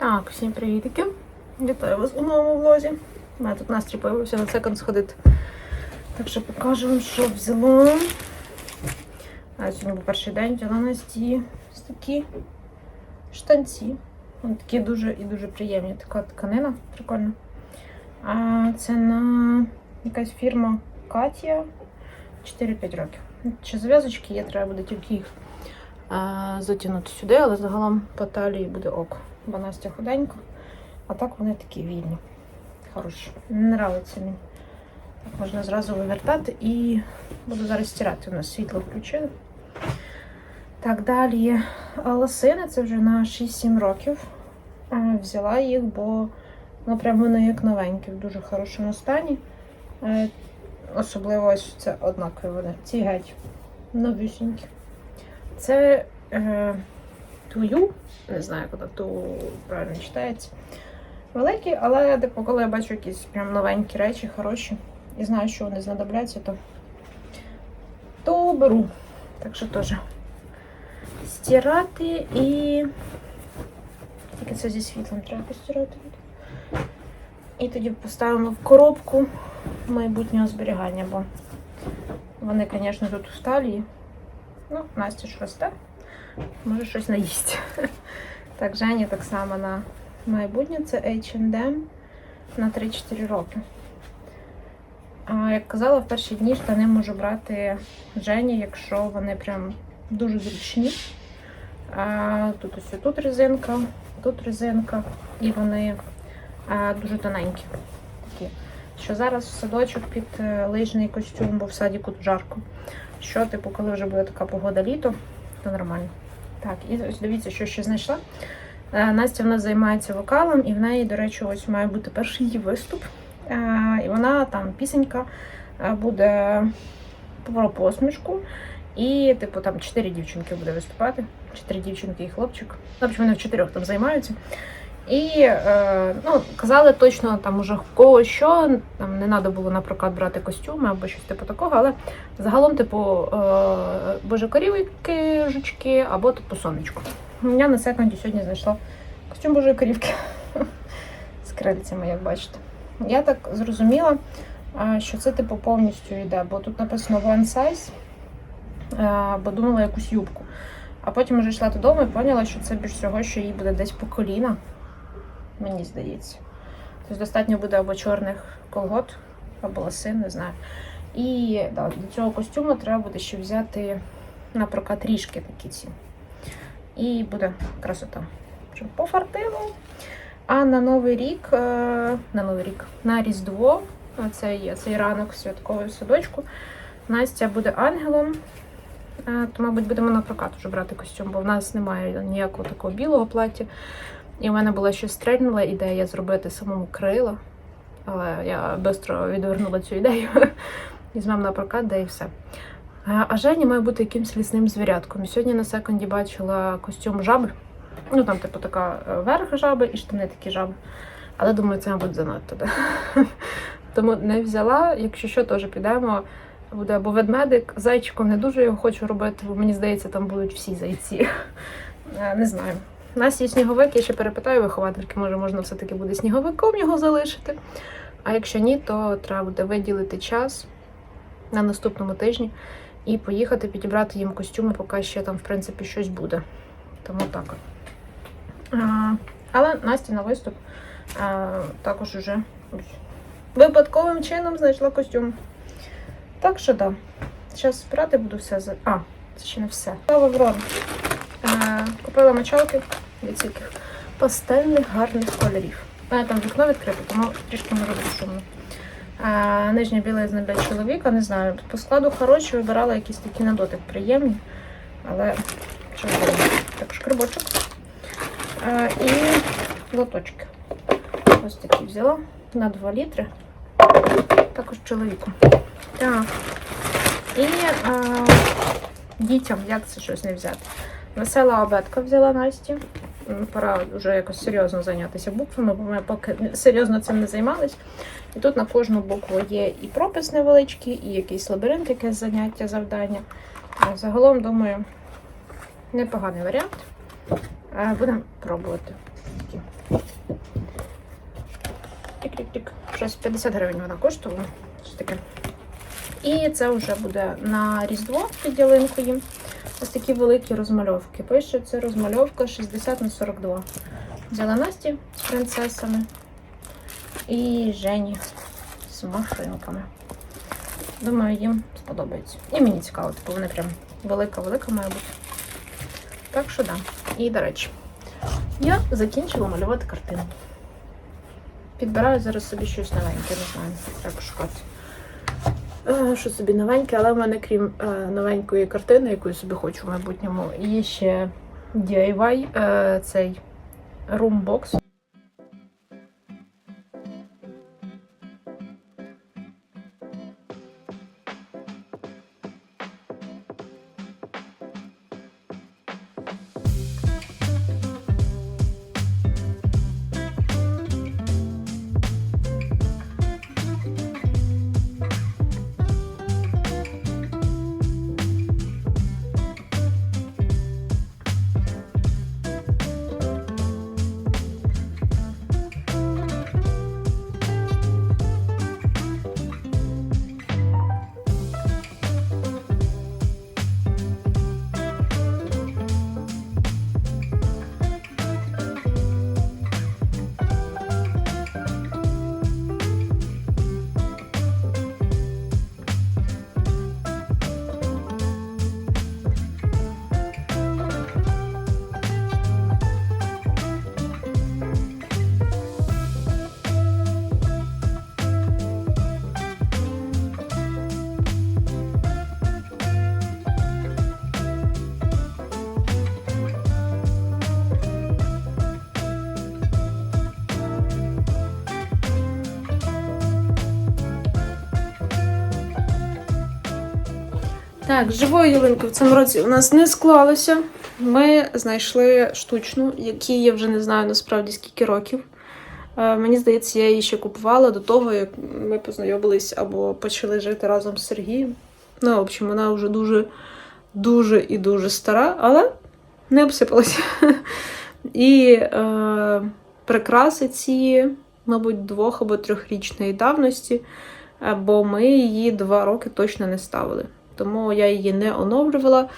Так, всім привітики. Вітаю вас у новому влозі. У мене тут настрій появився на секонд сходити. Так що покажу вам, що взяла. А сьогодні перший день, взяла Насті ось такі штанці. Вони такі дуже і дуже приємні. Така тканина прикольна. А це на якась фірма Катія 4-5 років. Ще зав'язочки є, треба буде тільки їх затягнути сюди, але загалом по талії буде ок. Бо Настя худенька, а так вони такі вільні. Хороші. Не нравиться мені. Так можна зразу вивертати і буду зараз стирати. У нас світло включили. Так, далі лосини, це вже на 6-7 років. Взяла їх, бо ну, прям вони як новенькі, в дуже хорошому стані. Е, Особливо ось це однакові вони. Ці геть новісінькі. Це е, тую, не знаю, вона ту правильно читається. Великі, але типу, коли я бачу якісь прям новенькі речі, хороші, і знаю, що вони знадобляться, то, то беру. Так що теж стирати і. Тільки це зі світлом треба постирати. І тоді поставимо в коробку майбутнього зберігання, бо вони, звісно, тут у сталі. Ну, Настя ж росте, може щось наїсть. Так, Жені так само на майбутнє. Це H&M на 3-4 роки. А як казала, в перші дні штани можу брати Жені, якщо вони прям дуже зручні. А, тут ось тут резинка, тут резинка, і вони а, дуже тоненькі. Такі. Що зараз в садочок під е, лижний костюм, бо в садіку жарко. Що, типу, коли вже буде така погода літо, то нормально. Так, і ось дивіться, що ще знайшла. Е, Настя в нас займається вокалом, і в неї, до речі, ось має бути перший її виступ. Е, І вона там пісенька е, буде про посмішку. І, типу, там чотири дівчинки буде виступати. Чотири дівчинки і хлопчик. Ну, вони в чотирьох там займаються. І е, ну, казали точно там уже кого що, там не треба було на прокат брати костюми або щось типу такого, але загалом, типу, е, божекорівки, жучки або типу сонечко. Я на секунді сьогодні знайшла костюм божої корівки з крильцями, як бачите. Я так зрозуміла, е, що це типу повністю йде, бо тут написано one size, е, бо думала якусь юбку. А потім вже йшла додому і поняла, що це більш всього, що їй буде десь по коліна мені здається. Тобто достатньо буде або чорних колгот, або лосин, не знаю. І да, до цього костюму треба буде ще взяти на прокат ріжки такі ці. І буде красота. Щоб пофартило. А на Новий рік, е, на Новий рік, на Різдво, цей, цей ранок святковий садочку, Настя буде ангелом. Е, То, мабуть, будемо на прокат вже брати костюм, бо в нас немає ніякого такого білого плаття. І в мене була ще стрельнула ідея зробити самому крила. Але я швидко відвернула цю ідею. Візьмемо на прокат, де і все. А а Жені має бути якимсь лісним звірятком. Сьогодні на секунді бачила костюм жаби. Ну там, типу, така е, верх жаби і штани такі жаби. Але думаю, це, мабуть, занадто. Да? Тому не взяла. Якщо що, теж підемо. Буде або ведмедик, зайчиком не дуже його хочу робити, бо мені здається, там будуть всі зайці. Е, Не знаю. У нас є сніговик, я ще перепитаю виховательки, може можна все-таки буде сніговиком його залишити. А якщо ні, то треба буде виділити час на наступному тижні і поїхати підібрати їм костюми, поки ще там, в принципі, щось буде. Тому так. Але Настя на виступ також уже випадковим чином знайшла костюм. Так що так. Да. Зараз збирати буду все за. А, це ще не все. Е, Купила мочалки від таких пастельних гарних кольорів. У мене там вікно відкрите, тому трішки шумно. А, нижня білизна для чоловіка, не знаю. По складу хороші, вибирала якісь такі на дотик приємні, але що? Так, шкребочок. А, і лоточки. Ось такі взяла на 2 літри. Також чоловіку. Так. І а, дітям як це щось не взяти. Весела обетка взяла Насті. Пора вже якось серйозно зайнятися буквами, бо ми поки серйозно цим не займались. І тут на кожну букву є і пропис невеличкий, і якийсь лабіринт, якесь заняття, завдання. Загалом, думаю, непоганий варіант. Будемо пробувати. такі. Тик-тик-тик. Щось 50 гривень вона коштувала. Щось таке. І це вже буде на Різдво під ялинкою. Ось такі великі розмальовки. Пише, це розмальовка 60 на 42. Взяла Насті з принцесами і Жені з машинками. Думаю, їм сподобається. І мені цікаво, типу вони прям велика-велика має бути. Так що да. І, до речі, я закінчила малювати картину. Підбираю зараз собі щось новеньке, не знаю, як шукати. Е, Що собі новеньке, але в мене, крім е, новенької картини, яку я собі хочу в майбутньому, є ще DIY, е, цей румбокс. Так, з живою ялинкою в цьому році у нас не склалося. Ми знайшли штучну, якій я вже не знаю насправді скільки років. Е, Мені здається, я її ще купувала до того, як ми познайомились або почали жити разом з Сергієм. Ну, в общем, вона вже дуже, дуже і дуже стара, але не обсипалася. І е, прикраси ці, мабуть, двох або трьохрічної давності, бо ми її два роки точно не ставили. Тому я її не оновлювала.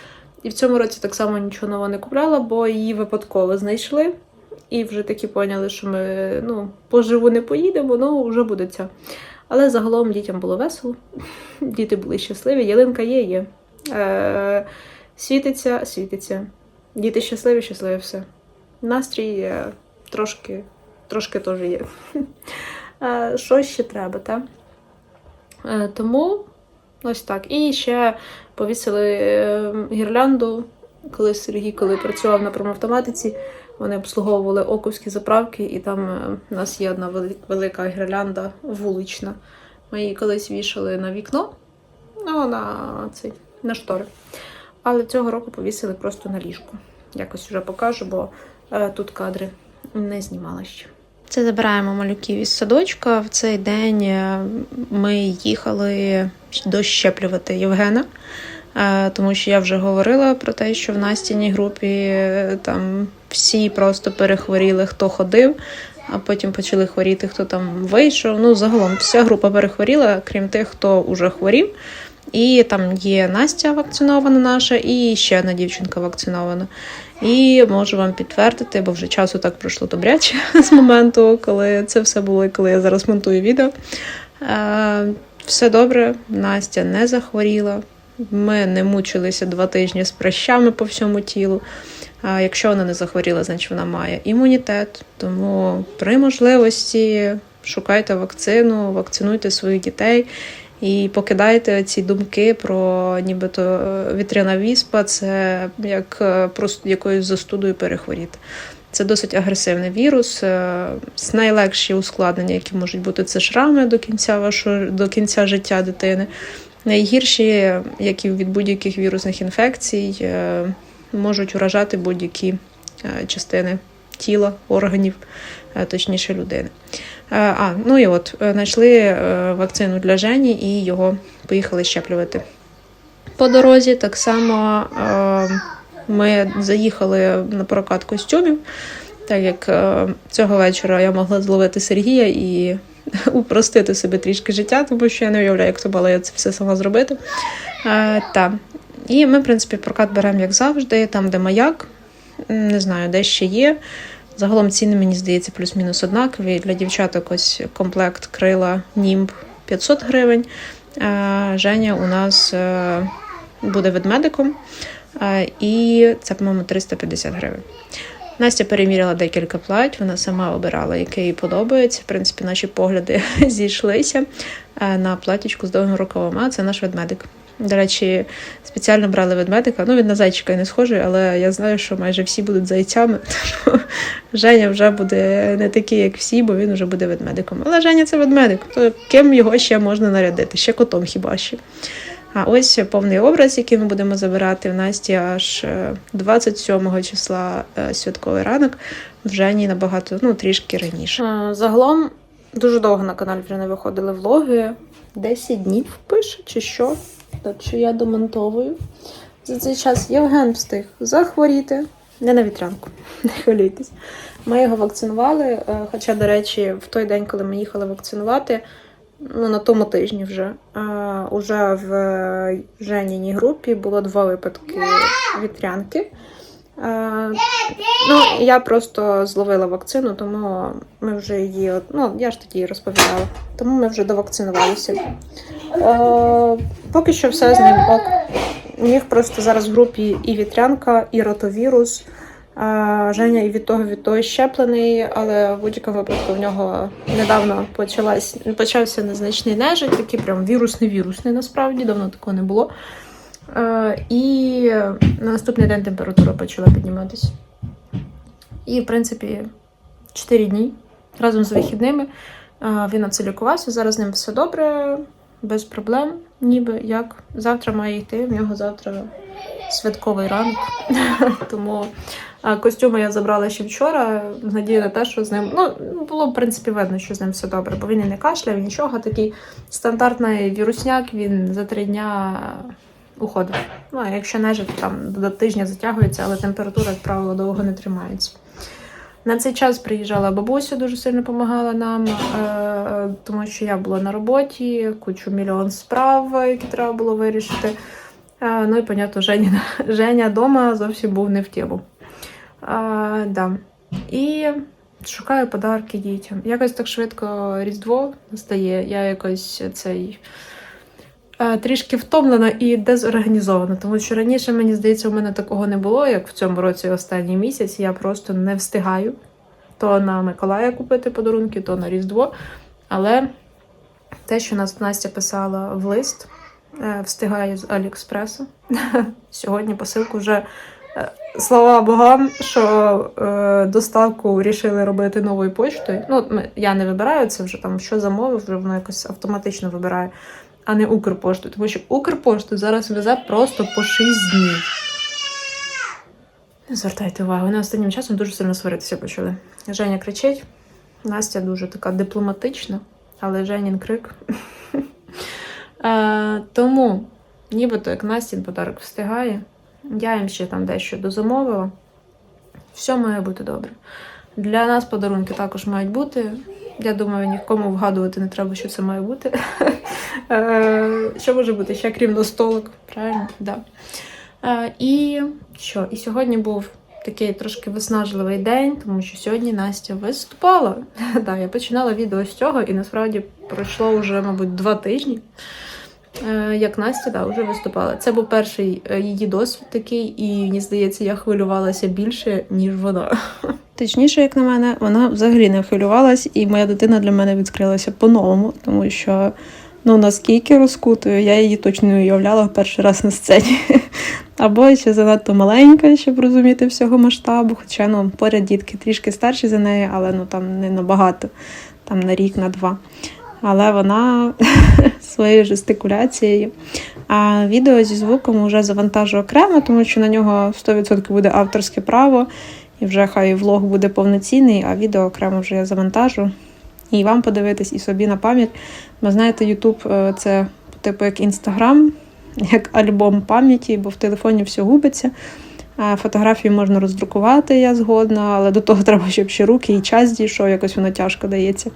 І в цьому році так само нічого нового не купляла, бо її випадково знайшли. І вже таки поняли, що ми ну, поживу не поїдемо, ну вже буде ця. Але загалом дітям було весело, діти були щасливі, ялинка є, є. Е, світиться, світиться. Діти щасливі, щасливі все. Настрій е, трошки, трошки теж є. Е, що ще треба, так? Е, тому ось так. І ще повісили е, гірлянду, коли Сергій, коли працював на промавтоматиці, вони обслуговували оковські заправки, і там е, у нас є одна велика гірлянда вулична. Ми її колись вішали на вікно, ну, на, цей, на штори. Але цього року повісили просто на ліжку. Якось вже покажу, бо е, тут кадри не знімала ще. Це забираємо малюків із садочка. В цей день е, ми їхали дощеплювати Євгена. Е, Тому що я вже говорила про те, що в Настіній групі е, там всі просто перехворіли, хто ходив, а потім почали хворіти, хто там вийшов. Ну, загалом вся група перехворіла, крім тих, хто вже хворів. І там є Настя вакцинована наша, і ще одна дівчинка вакцинована. І можу вам підтвердити, бо вже часу так пройшло добряче з моменту, коли це все було, і коли я зараз монтую відео. Е, все добре, Настя не захворіла. Ми не мучилися два тижні з прищами по всьому тілу. А якщо вона не захворіла, значить вона має імунітет. Тому при можливості шукайте вакцину, вакцинуйте своїх дітей і покидайте ці думки про нібито е, вітряна віспа, це як е, просто якоюсь застудою перехворіти. Це досить агресивний вірус. е, Найлегші ускладнення, які можуть бути, це шрами до кінця вашого до кінця життя дитини. Найгірші, як і від будь-яких вірусних інфекцій, можуть уражати будь-які частини тіла, органів, точніше людини. Е, А, ну і от е, знайшли е, вакцину для Жені і його поїхали щеплювати. По дорозі так само ми заїхали на прокат костюмів. Так як цього вечора я могла зловити Сергія і упростити собі трішки життя, тому що я не уявляю, як то було я це все сама зробити. Та. І ми, в принципі, прокат беремо як завжди, там, де маяк, не знаю, де ще є. Загалом ціни, мені здається, плюс-мінус однакові. Для дівчаток ось комплект крила Німб 500 гривень. Е, Женя у нас е, буде ведмедиком, е, і це, по-моєму, 350 гривень. Настя переміряла декілька плать, вона сама обирала, яке їй подобається. В принципі, наші погляди зійшлися на платічку з довгим рукавом. А це наш ведмедик. До речі, спеціально брали ведмедика. Ну, він на зайчика і не схожий, але я знаю, що майже всі будуть зайцями. Тому Женя вже буде не такий, як всі, бо він вже буде ведмедиком. Але Женя це ведмедик. То ким його ще можна нарядити? Ще котом хіба що. А ось повний образ, який ми будемо забирати в Насті аж е, 27 числа е, святковий ранок, в Жені набагато, ну, трішки раніше. Загалом дуже довго на каналі вже не виходили влоги. 10 днів пише, чи що? Так що я домонтовую. За цей час Євген встиг захворіти. Не на вітрянку, не хвилюйтесь. Ми його вакцинували. е, Хоча, до речі, в той день, коли ми їхали вакцинувати, ну, на тому тижні вже, уже в е, Женіній групі було два випадки вітрянки. Е, Ну, я просто зловила вакцину, тому ми вже її, ну, я ж тоді її розповідала, тому ми вже довакцинувалися. Е, поки що все з ним ок. У них просто зараз в групі і вітрянка, і ротовірус. Е, Женя і від того, від того щеплений, але в будь-якому випадку в нього недавно почалась, почався незначний нежить, такий прям вірусний-вірусний насправді, давно такого не було. Е, І на наступний день температура почала підніматися. І, в принципі, 4 дні разом з вихідними е, він на це лікувався. Зараз з ним все добре, без проблем, ніби як. Завтра має йти, в нього завтра святковий ранок. Тому е, костюми я забрала ще вчора, надії на те, що з ним. Ну, було, в принципі, видно, що з ним все добре, бо він і не кашляв, і нічого. Такий стандартний вірусняк, він за три дня уходив. Ну, а якщо нежить, то там до тижня затягується, але температура, як правило, довго не тримається. На цей час приїжджала бабуся, дуже сильно допомагала нам, е, тому що я була на роботі, кучу мільйон справ, які треба було вирішити. Е, ну і, понятно, Женя, Женя вдома зовсім був не в тему. Е, да. І шукаю подарки дітям. Якось так швидко Різдво настає. Я якось цей трішки втомлена і дезорганізована, тому що раніше, мені здається, у мене такого не було, як в цьому році останній місяць. Я просто не встигаю то на Миколая купити подарунки, то на Різдво. Але те, що нас Настя писала в лист, е, встигає з Аліекспресу. Сьогодні посилку вже. е, Слава богам, що е, доставку рішили робити новою почтою. Ну, ми, я не вибираю це вже там, що замовив, вже воно якось автоматично вибирає, а не Укрпоштою. Тому що Укрпошту зараз везе просто по 6 днів. Звертайте увагу, вони останнім часом дуже сильно сваритися почали. Женя кричить, Настя дуже така дипломатична, але Женін крик. Е, тому, нібито як Настін подарок встигає, я їм ще там дещо дозамовила. Все має бути добре. Для нас подарунки також мають бути. Я думаю, нікому вгадувати не треба, що це має бути. Е, Що може бути ще крім достолок, правильно? Да. Е, І що? І сьогодні був такий трошки виснажливий день, тому що сьогодні Настя виступала. Да, я починала відео з цього, і насправді пройшло вже, мабуть, два тижні. Е, Як Настя да, вже виступала. Це був перший її досвід такий, і мені здається, я хвилювалася більше, ніж вона. Точніше, як на мене, вона взагалі не хвилювалась, і моя дитина для мене відкрилася по-новому, тому що ну наскільки розкутою, я її точно не уявляла перший раз на сцені. Або ще занадто маленька, щоб розуміти всього масштабу. Хоча ну, поряд дітки трішки старші за неї, але ну там не набагато, там на рік, на два. Але вона своєю жестикуляцією. А відео зі звуком вже завантажу окремо, тому що на нього 100% буде авторське право. І вже хай влог буде повноцінний, а відео окремо вже я завантажу. І вам подивитись, і собі на пам'ять. Бо знаєте, YouTube е, це типу як Інстаграм, як альбом пам'яті, бо в телефоні все губиться. Фотографії можна роздрукувати, я згодна, але до того треба, щоб ще руки і час дійшов, якось воно тяжко дається.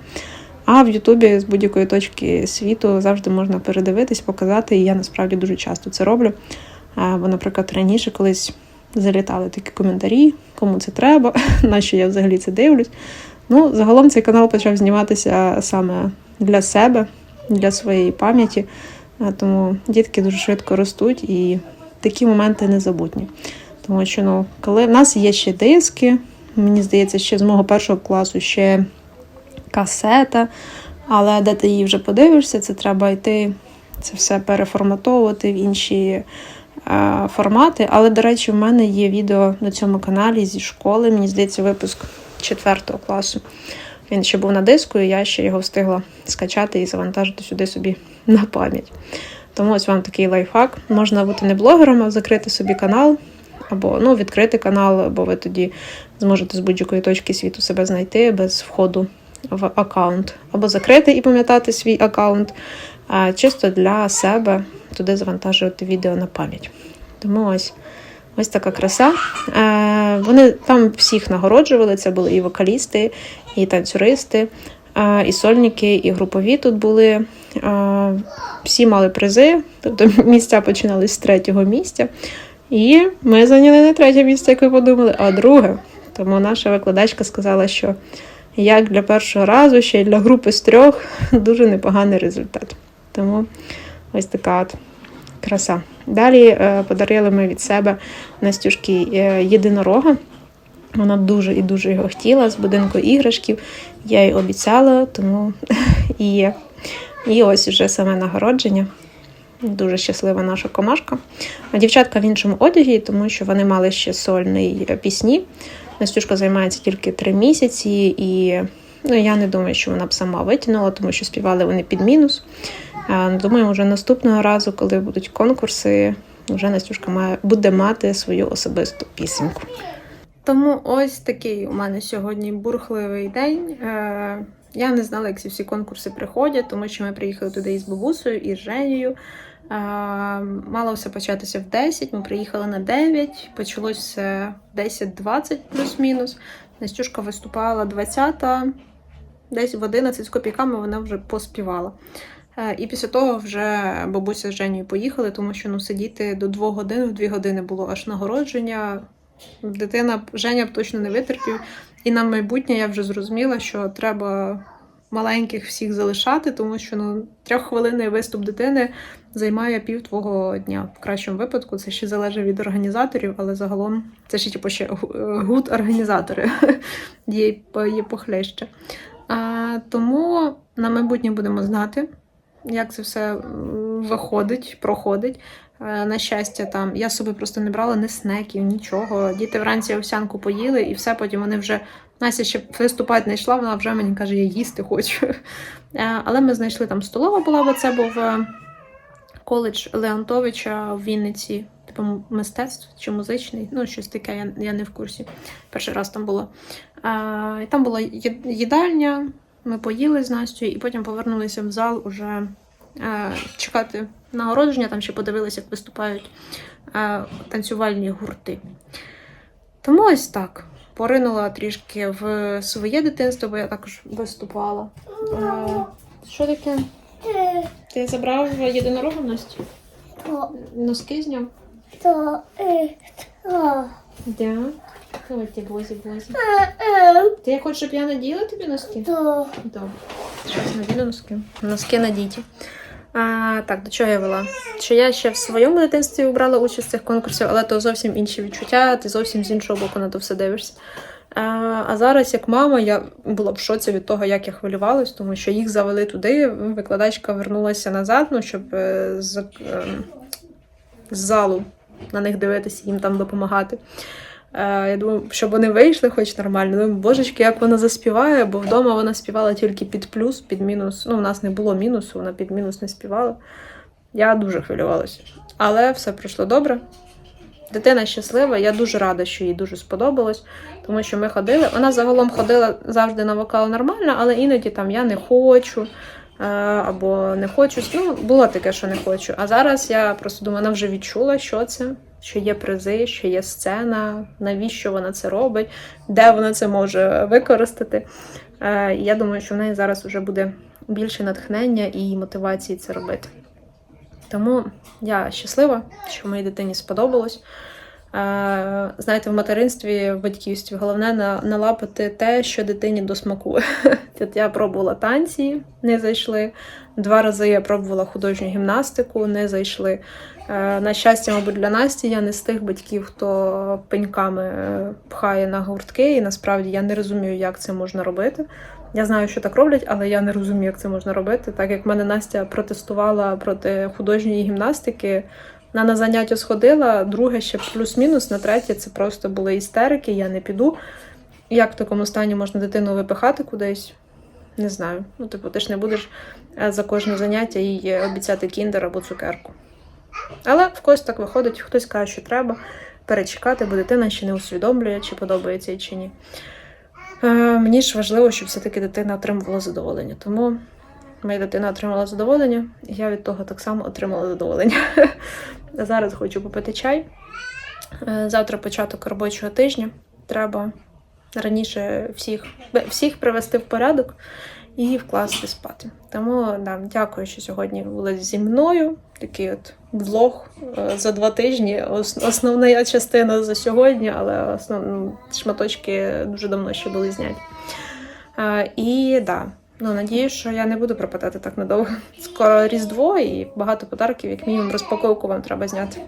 А в Ютубі з будь-якої точки світу завжди можна передивитись, показати, і я насправді дуже часто це роблю. Бо, наприклад, раніше колись залітали такі коментарі, кому це треба, на що я взагалі це дивлюсь. Ну, загалом цей канал почав зніматися саме для себе, для своєї пам'яті. Тому дітки дуже швидко ростуть і такі моменти незабутні. Тому що ну, коли в нас є ще диски, мені здається, ще з мого першого класу ще касета, але де ти її вже подивишся, це треба йти це все переформатовувати в інші формати. Але, до речі, в мене є відео на цьому каналі зі школи. Мені здається, випуск 4 класу. Він ще був на диску, і я ще його встигла скачати і завантажити сюди собі на пам'ять. Тому ось вам такий лайфхак. Можна бути не блогером, а закрити собі канал, або ну, відкрити канал, бо ви тоді зможете з будь-якої точки світу себе знайти без входу в аккаунт. Або закрити і пам'ятати свій аккаунт, чисто для себе туди завантажувати відео на пам'ять. Тому ось. Ось така краса. Е, вони там всіх нагороджували. Це були і вокалісти, і танцюристи, е, і сольники, і групові тут були. Е, всі мали призи, тобто місця починались з третього місця. І ми зайняли не третє місце, як ви подумали, а друге. Тому наша викладачка сказала, що як для першого разу, ще й для групи з трьох дуже непоганий результат. Тому ось така от краса. Далі е, подарили ми від себе Настюшки е, єдинорога. Вона дуже і дуже його хотіла з будинку іграшків. Я їй обіцяла, тому і є. І ось вже саме нагородження. Дуже щаслива наша комашка. А дівчатка в іншому одягі, тому що вони мали ще сольний е, пісні. Настюшка займається тільки три місяці, і ну, я не думаю, що вона б сама витягнула, тому що співали вони під мінус. А, Думаю, вже наступного разу, коли будуть конкурси, вже Настюшка має, буде мати свою особисту пісеньку. Тому ось такий у мене сьогодні бурхливий день. Е, я не знала, як ці всі конкурси приходять, тому що ми приїхали туди із бабусею, і з Женєю. Е, мало все початися в 10, ми приїхали на 9, почалося все 10-20 плюс-мінус. Настюшка виступала 20-та, десь в 11 з копійками вона вже поспівала. Е, І після того вже бабуся з Женєю поїхали, тому що ну, сидіти до 2 годин, в 2 години було аж нагородження. Дитина Женя б точно не витерпів. І на майбутнє я вже зрозуміла, що треба маленьких всіх залишати, тому що ну, трьоххвилинний виступ дитини займає пів твого дня. В кращому випадку це ще залежить від організаторів, але загалом це ще типу, ще гуд організатори є, похлеще. Тому на майбутнє будемо знати, як це все виходить, проходить. Е, На щастя, там я з собою просто не брала ні снеків, нічого. Діти вранці овсянку поїли, і все. Потім вони вже Настя ще виступати не йшла, вона вже мені каже, я їсти хочу. Е, Але ми знайшли там столова була, бо це був е, коледж Леонтовича в Вінниці, типу мистецтв чи музичний, ну щось таке, я, я не в курсі. Перший раз там було. І там була їдальня, ми поїли з Настю, і потім повернулися в зал уже е, чекати нагородження, там ще подивилися, як виступають е, танцювальні гурти. Тому ось так. Поринула трішки в своє дитинство, бо я також виступала. Е, що таке? Ти забрав єдинорога Настю? Носки зняв? то, е, Да. Ти бозі, бозі. е, е, хочеш, щоб я наділа тобі носки? то. Добре. Зараз надіну носки. Носки надіті. А, так, до чого я вела? Що я ще в своєму дитинстві брала участь в цих конкурсах, але то зовсім інші відчуття, ти зовсім з іншого боку на то все дивишся. А, зараз, як мама, я була в шоці від того, як я хвилювалась, тому що їх завели туди. Викладачка вернулася назад, ну, щоб е, з, е, з залу на них дивитися, їм там допомагати. Е, Я думаю, щоб вони вийшли хоч нормально. Думаю, божечки, як вона заспіває, бо вдома вона співала тільки під плюс, під мінус. Ну, у нас не було мінусу, вона під мінус не співала. Я дуже хвилювалася. Але все пройшло добре. Дитина щаслива, я дуже рада, що їй дуже сподобалось, тому що ми ходили. Вона загалом ходила завжди на вокал нормально, але іноді там я не хочу. Е, або не хочу. Ну, було таке, що не хочу. А зараз я просто думаю, вона вже відчула, що це, що є призи, що є сцена, навіщо вона це робить, де вона це може використати. Е, Я думаю, що в неї зараз вже буде більше натхнення і мотивації це робити. Тому я щаслива, що моїй дитині сподобалось. Знаєте, в материнстві, в батьківстві головне на- налапати те, що дитині до смаку. Я пробувала танці, не зайшли. Два рази я пробувала художню гімнастику, не зайшли. Е, На щастя, мабуть, для Насті я не з тих батьків, хто пеньками е, пхає на гуртки, і насправді я не розумію, як це можна робити. Я знаю, що так роблять, але я не розумію, як це можна робити. Так як мене Настя протестувала проти художньої гімнастики, вона на заняття сходила, друге ще плюс-мінус, на третє це просто були істерики, я не піду. Як в такому стані можна дитину випихати кудись? Не знаю. Ну, типу, ти ж не будеш е, за кожне заняття їй обіцяти кіндер або цукерку. Але в когось так виходить, хтось каже, що треба перечекати, бо дитина ще не усвідомлює, чи подобається чи ні. Е, мені ж важливо, щоб все-таки дитина отримувала задоволення. Тому моя дитина отримала задоволення, і я від того так само отримала задоволення. Зараз хочу попити чай. Е, Завтра початок робочого тижня. Треба раніше всіх, всіх привести в порядок і вкласти спати. Тому да, дякую, що сьогодні були зі мною. Такий от влог е, за два тижні. Ос- Основна частина за сьогодні, але основні шматочки дуже давно ще були зняті. Е, І да, ну надію, що я не буду пропадати так надовго. Скоро Різдво і багато подарків, як мінімум, розпаковку вам треба зняти.